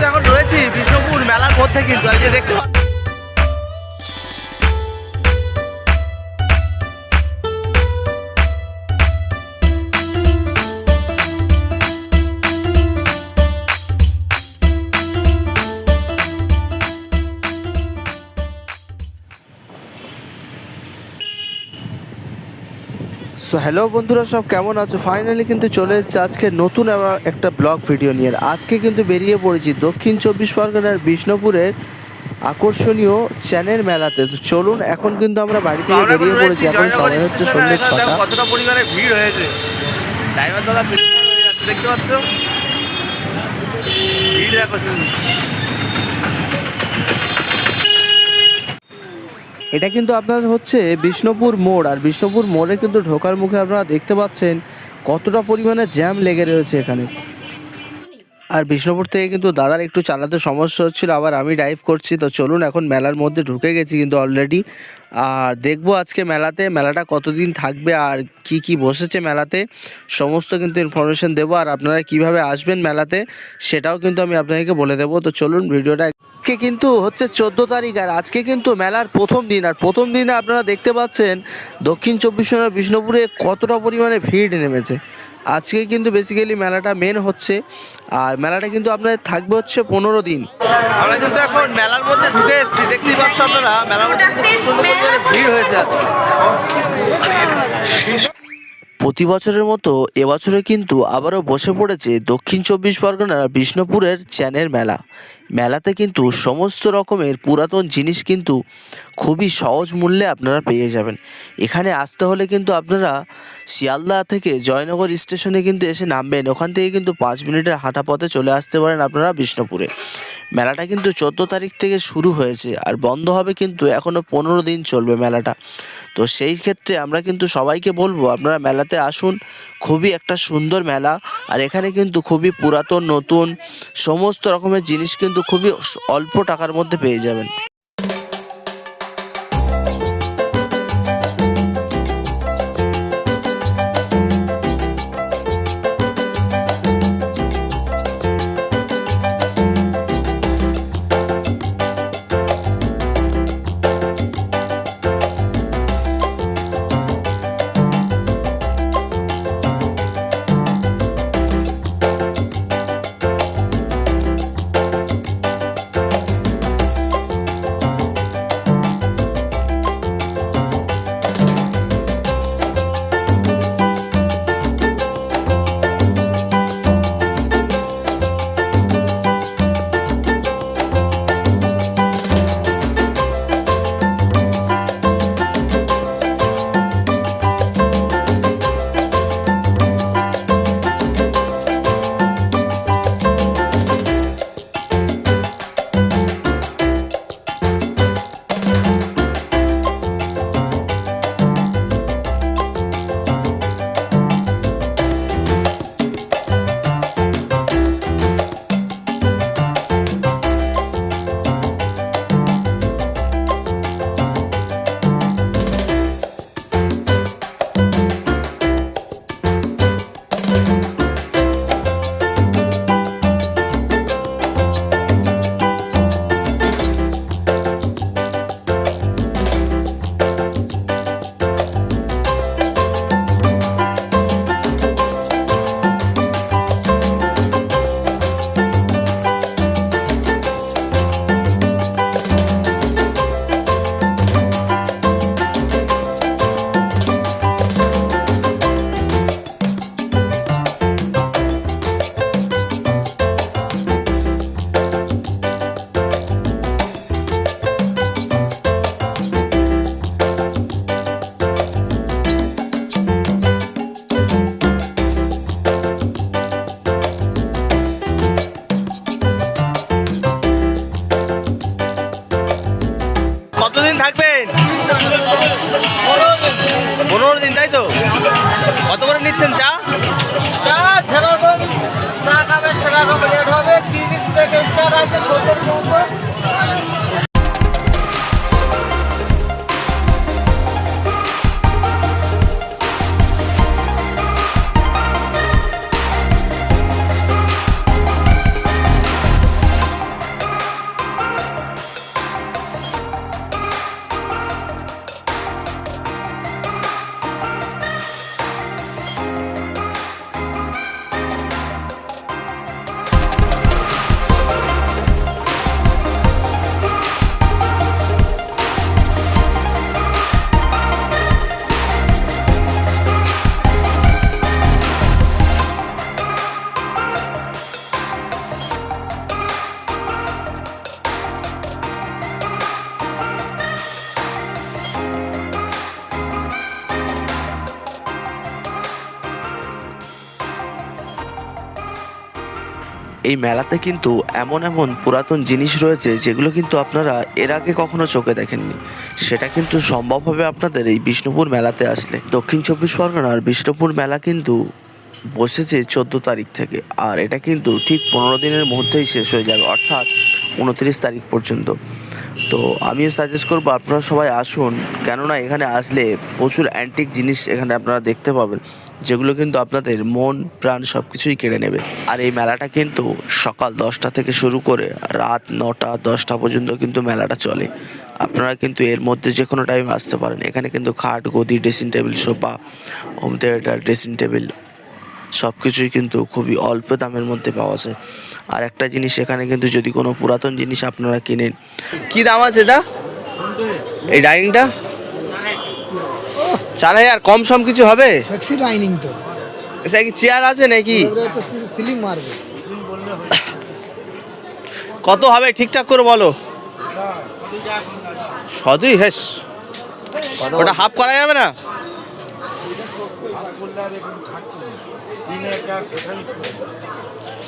কিন্তু এখন রয়েছি বিষ্ণুপুর মেলার মধ্যে কিন্তু এই যে দেখতে পাচ্ছেন সো হ্যালো বন্ধুরা সব কেমন আছো? ফাইনালি কিন্তু চলে এসেছে আজকে নতুন আবার একটা ব্লগ ভিডিও নিয়ে। আজকে কিন্তু বেরিয়ে পড়েছি দক্ষিণ চব্বিশ পরগনার বিষ্ণুপুরের আকর্ষণীয় চ্যানেল মেলাতে। তো চলুন এখন কিন্তু আমরা বাড়ি থেকে বেরিয়ে পড়েছি। এখন সময় হচ্ছে সন্ধ্যে ছটা। কতটা পরিমাণে ভিড় হয়েছে। ড্রাইভার দাদা পেছনে যাচ্ছে দেখতে পাচ্ছ? ভিড় দেখো শুধু। এটা কিন্তু আপনার হচ্ছে বিষ্ণুপুর মোড়, আর বিষ্ণুপুর মোড়ে কিন্তু ঢোকার মুখে আপনারা দেখতে পাচ্ছেন কতটা পরিমাণে জ্যাম লেগে রয়েছে এখানে। আর বিষ্ণুপুর থেকে কিন্তু দাদার একটু চালাতে সমস্যা হচ্ছিল, আবার আমি ড্রাইভ করছি। তো চলুন, এখন মেলার মধ্যে ঢুকে গেছি কিন্তু অলরেডি আর দেখব আজকে মেলাতে, মেলাটা কতদিন থাকবে আর কি কি বসেছে মেলাতে, সমস্ত কিন্তু ইনফরমেশন দেবো। আর আপনারা কীভাবে আসবেন মেলাতে, সেটাও কিন্তু আমি আপনাদেরকে বলে দেবো। তো চলুন, ভিডিওটা আজকে কিন্তু হচ্ছে চোদ্দ তারিখ, আর আজকে কিন্তু মেলার প্রথম দিন। আর প্রথম দিনে আপনারা দেখতে পাচ্ছেন দক্ষিণ চব্বিশ পরগনার বিষ্ণুপুরে কতটা পরিমাণে ভিড় নেমেছে। আজকে কিন্তু বেসিক্যালি মেলাটা মেন হচ্ছে। আর মেলাটা কিন্তু আপনার থাকবে হচ্ছে পনেরো দিন। আমরা কিন্তু এখন মেলার মধ্যে ঢুকে এসেছি। দেখতেই পাচ্ছ আপনারা, মেলার মধ্যে ভিড় হয়েছে আজকে। প্রতি বছরের মতো এবছরে কিন্তু আবারও বসে পড়েছে দক্ষিণ চব্বিশ পরগনার বিষ্ণুপুরের চ্যানের মেলা। মেলাতে কিন্তু সমস্ত রকমের পুরাতন জিনিস কিন্তু খুবই সহজ মূল্যে আপনারা পেয়ে যাবেন। এখানে আসতে হলে কিন্তু আপনারা শিয়ালদা থেকে জয়নগর স্টেশনে কিন্তু এসে নামবেন। ওখান থেকে কিন্তু পাঁচ মিনিটের হাঁটা পথে চলে আসতে পারেন আপনারা বিষ্ণুপুরে। মেলাটা কিন্তু চোদ্দ তারিখ থেকে শুরু হয়েছে আর বন্ধ হবে কিন্তু এখনও পনেরো দিন চলবে মেলাটা। তো সেই ক্ষেত্রে আমরা কিন্তু সবাইকে বলব, আপনারা মেলাতে আসুন। খুবই একটা সুন্দর মেলা আর এখানে কিন্তু খুবই পুরাতন, নতুন, সমস্ত রকমের জিনিস কিন্তু খুবই অল্প টাকার মধ্যে পেয়ে যাবেন। নিচ্ছেন পনেরো দিন, তাই তো? কত করে নিচ্ছেন চা? চা যেরকম চা খাবে সেরকম রেট হবে। তিরিশ থেকে স্টার্ট আছে সত্তর এই মেলাতে কিন্তু এমন এমন পুরাতন জিনিস রয়েছে যেগুলো কিন্তু আপনারা এর আগে কখনো চোখে দেখেননি। সেটা কিন্তু সম্ভব হবে আপনাদের এই বিষ্ণুপুর মেলাতে আসলে। দক্ষিণ চব্বিশ পরগনার বিষ্ণুপুর মেলা কিন্তু বসেছে চোদ্দ তারিখ থেকে। আর এটা কিন্তু ঠিক পনেরো দিনের মধ্যেই শেষ হয়ে যাবে, অর্থাৎ উনত্রিশ তারিখ পর্যন্ত। তো আমিও সাজেস্ট করব আপনারা সবাই আসুন। কেননা এখানে আসলে প্রচুর অ্যান্টিক জিনিস এখানে আপনারা দেখতে পাবেন, যেগুলো কিন্তু আপনাদের মন, প্রাণ সব কিছুই কেড়ে নেবে। আর এই মেলাটা কিন্তু সকাল দশটা থেকে শুরু করে রাত নটা, দশটা পর্যন্ত কিন্তু মেলাটা চলে। আপনারা কিন্তু এর মধ্যে যে কোনো টাইম আসতে পারেন। এখানে কিন্তু খাট, গদি dressing table sofa home theatre dressing table সব কিছুই কিন্তু খুবই অল্প দামের মধ্যে পাওয়া যায়। আর একটা জিনিস এখানে কিন্তু যদি কোনো পুরাতন জিনিস আপনারা কিনেন কি দাম আছে এটা? এই ডাইনিংটা? চার হাজার কম সম কিছু হবে? ডাইনিং তো। এটা কি চেয়ার আছে নাকি? এবারে সিলিং মারবে। কত হবে ঠিকঠাক করে বলো? সদুই হেস। ওটা হাফ করা যাবে না? দিনে একটা কোথায়